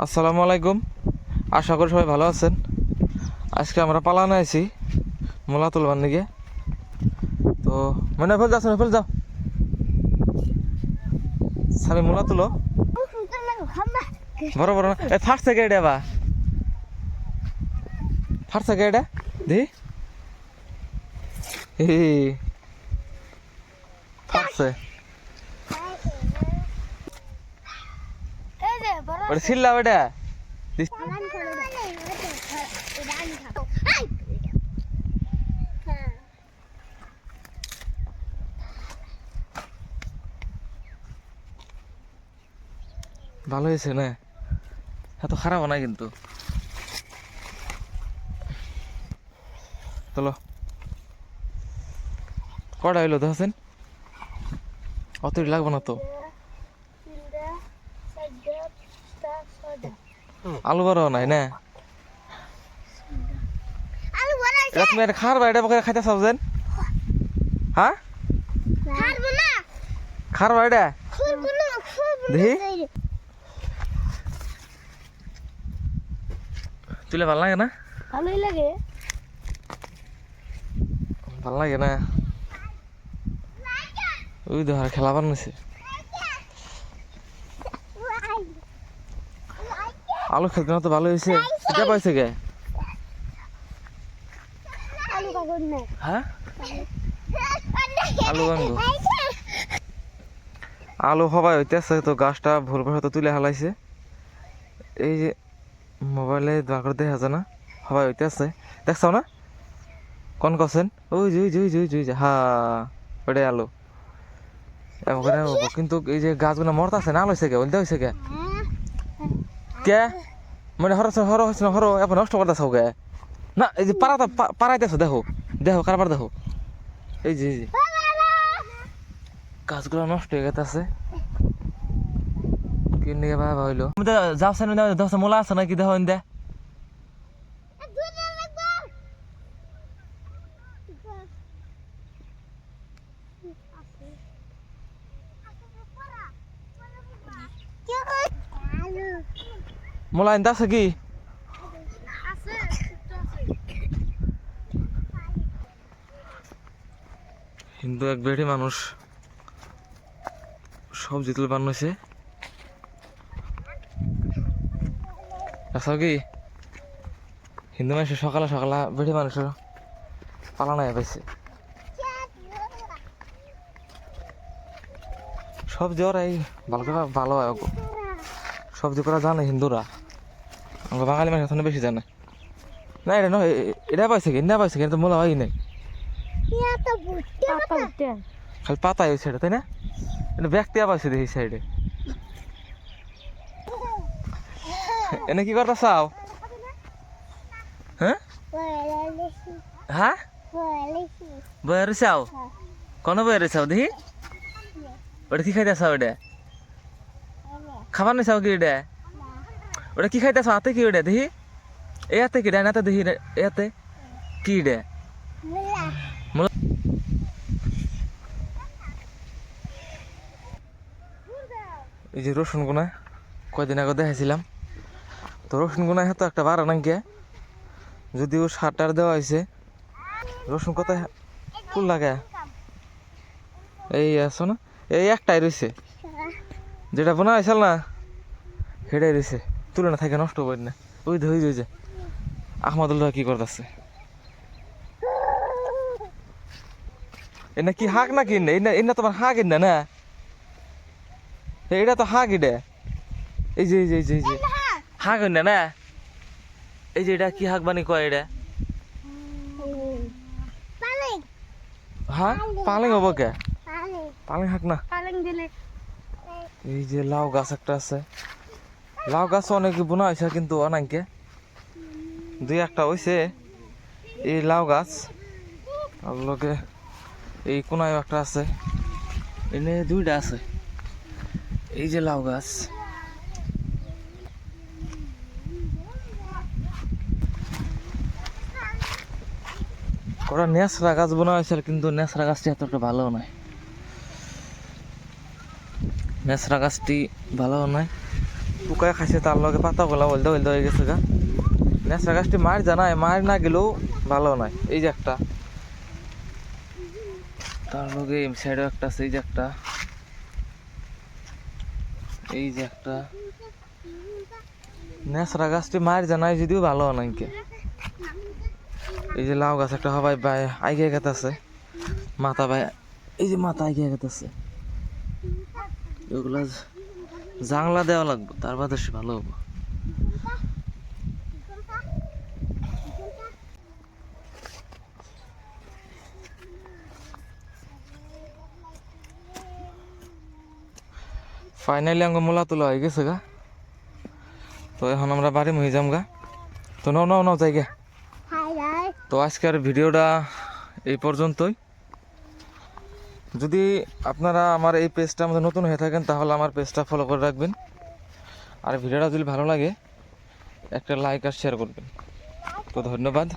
আসসালামু আলাইকুম। আশা করি সবাই ভালো আছেন। আজকে আমরা পালানো আছি মোলা তুলবার দিকে তো মানে ফেল যাও ফেল যাও। সামি মোলা তুলো বড় বড় এ ফাটছে কে এটা বা। ফাটছে কে এটা? দি। হি ওটা ছিল্লা ওটা? ভালো হয়েছে না? এত খারাপ না কিন্তু। চলো। কটা হইল দেখছেন অত লাগবে না তো। আলু বড় নাই না? এটা তুমি এটা খার বা এটা বকে খাইতে চাও যেন? হ্যাঁ খার বা এটা দেখি। তুলে ভালো লাগে না? ভালোই লাগে। ভালো লাগে না? ওই ধর খেলা বানিয়েছে আলু খেলতে না তো ভালো হয়েছে। এটা পাইছে কে? আলু কাকর হ্যাঁ? আলু হবাই হইতেছে তো গাছটা ভুল হয়তো তুলে হালাইছে। এই যে মোবাইলে দোয়া করে দেখা যায় না হবাই হইতেছে। দেখছ না? কোন কছেন ওই ওই যে ওই যে, হা ওটাই আলু। এমন কিন্তু এই যে গাছগুলো মরতাছে না আলো হয়েছে কে? বলতে হয়েছে কে? কে? মানে হর হর হচ্ছে না হর এখন নষ্ট করতেছ কে? না, এই যে পাড়াটা পাড়াইতেছো দেখো দেখো কারবার দেখো। এই যে এই যে। গাছগুলো নষ্ট হয়ে গেছে কিনে ভাবা হইল? যাও সাইন দশ মোলা আছে নাকি? দেখো দে। মোলা ইন্দা আছে কি হিন্দু এক বেড়ি মানুষ। সবজি তুলে বানাইছে আসো কি? হিন্দু মানুষের সকালে সকালে বেড়ি মানুষের পালানো পাইছে সবজি ওরা এই ভালো ভালো। সবজি করা জানে হিন্দুরা। আমরা বাঙালি মানুষ এখনও বেশি জানে। না এটা নয় এটা পাইছে কি না পাইছে কি তো মোলা হয় নাই খালি পাতাই ওই সাইডে তাই না? এটা ব্যক্তি পাইছে দেখি সাইডে। এনে কি করতে চাও? হ্যাঁ? হ্যাঁ? বয়ে চাও? কোন বয়ে চাও দেখি? ওটা কি খাইতে চাও ওটা খাবার নি চাও কি ওটা ওটা কি খাইতে চাও হাতে কি ওটা দেখি এ হাতে কি ডান হাতে দেখি এ হাতে কি রে? এই যে রসুন গুনা কয়দিন আগে দেখাইছিলাম তো রসুন গুনা হয়তো একটা বাড়া নাকি যদিও সার দেওয়া হয়েছে রসুন কত ফুল লাগে? এই আছো না এই একটাই রয়েছে যেটা বোনা হয়েছিল না সেটাই রয়েছে তুলে না থাকে নষ্ট করি না। ওই ধরে ওই যে আহমদুল্লাহ কি করতেছে? এনা কি হাক না কিনে এনা? এনা তোমার হাক না না? এটা তো হাগ এটা। এই যে এই যে এই যে এই যে। হাগ না না? এই যে এটা কি হাক বানি কয় এটা? হ্যাঁ? পালেং হব কে? পালেং হাক না? পালং দিলে। এই যে লাউ গাছ একটা আছে। লাউ গাছ অনেক বোনা হয়েছে কিন্তু অনেকে। দুই একটা হয়েছে এই লাউ গাছ। আর লগে এই কোনায় একটা আছে। এনে দুইটা আছে। এই যে লাউ গাছ। কটা নেসরা গাছ বোনা হয়েছে কিন্তু নেসরা গাছটি এতটা ভালো নয়। নেসরা গাছটি ভালো নয়। পুকায় খাইছে, তার লগে পাতা গোলা হলদে হলদে হয়ে গেছে গা। নেচরা গাছটি মার জানায় মার না গেলেও ভালো নয়। এই যে একটা। তার লগে এম সাইডেও একটা আছে, এই যে একটা। এই যে একটা। নেচরা গাছটি মার জানায় যদিও ভালো নয় কে। এই যে লাউ গাছ একটা হবাই বাই আইগে গেতে আছে মাথা বাই এই যে মাথা আইগে গেতে আছে ওগুলা জাংলা দেওয়া লাগবে তার বাদে ভালো হব। ফাইনালি আঙ্গ মোলা তোলা হয়ে গেছে গা। তো এখন আমরা বাড়ি মহি যাম গা। তো নাও নাও নাও যাই গে। তো আজকের ভিডিওটা এই পর্যন্তই। যদি আপনারা আমার এই পেজটা আমাদের নতুন হয়ে থাকেন, তাহলে আমার পেজটা ফলো করে রাখবেন। আর ভিডিওটা যদি ভালো লাগে, একটা লাইক আর শেয়ার করবেন। তো ধন্যবাদ।